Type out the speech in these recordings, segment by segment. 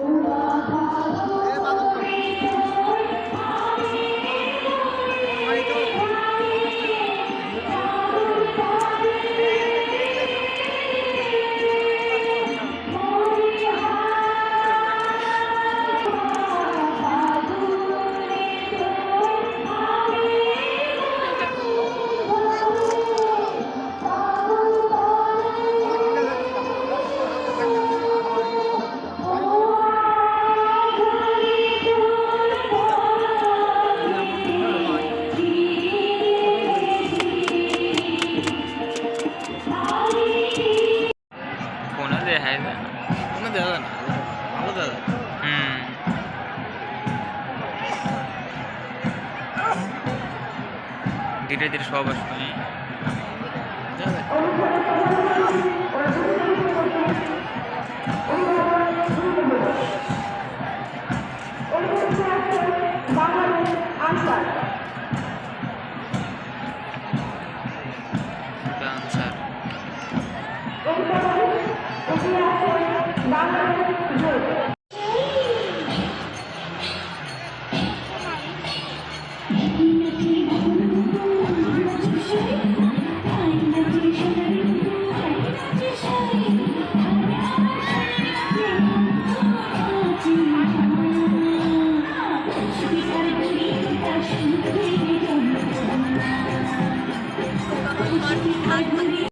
Oh, ধীরে ধীরে সব আসবে দেওয়া I'm not believe.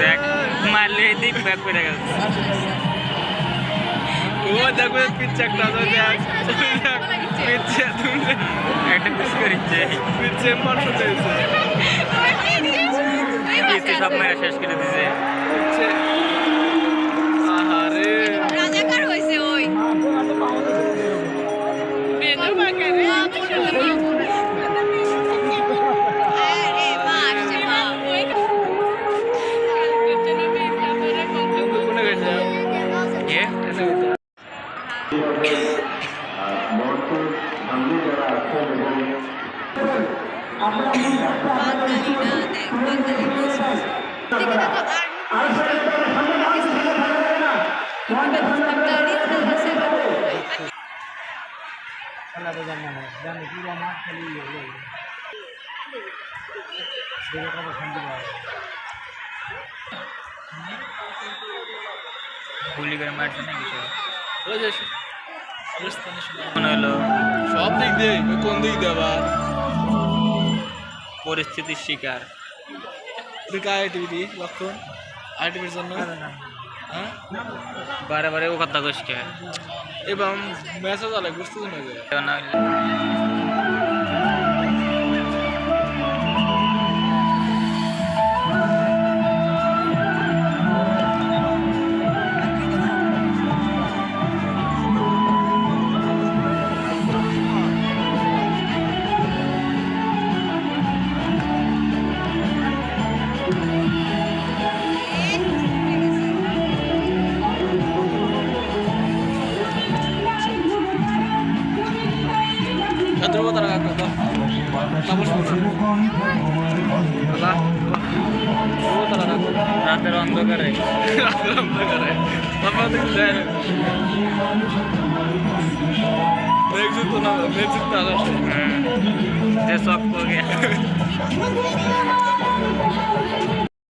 দেখ মারলে দিক ব্যাক করে গেছে ও দেখবে পিচ্ছে একটা তো দেখ পিচ্ছে তুমি একটা পিস করিচ্ছে পিচ্ছে পাঁচশো পেয়েছে সব মেরে শেষ করে দিছে গুলিগড় মাঠ জানা কিছু হলো সব দিক দিয়ে কোন দিক দিয়ে আবার? পরিস্থিতির শিকার। লক্ষণ? আইটিভির জন্য? হ্যাঁ? বারে বারে ও কথা কষ্ট কে? এবং মেসেজ চলে বুঝতে না। রাতের অন্ধকারে। অন্ধকারে। দেখি যায় দেখছি তো না দেখছি তো আকাশে। হুম, যে সব করে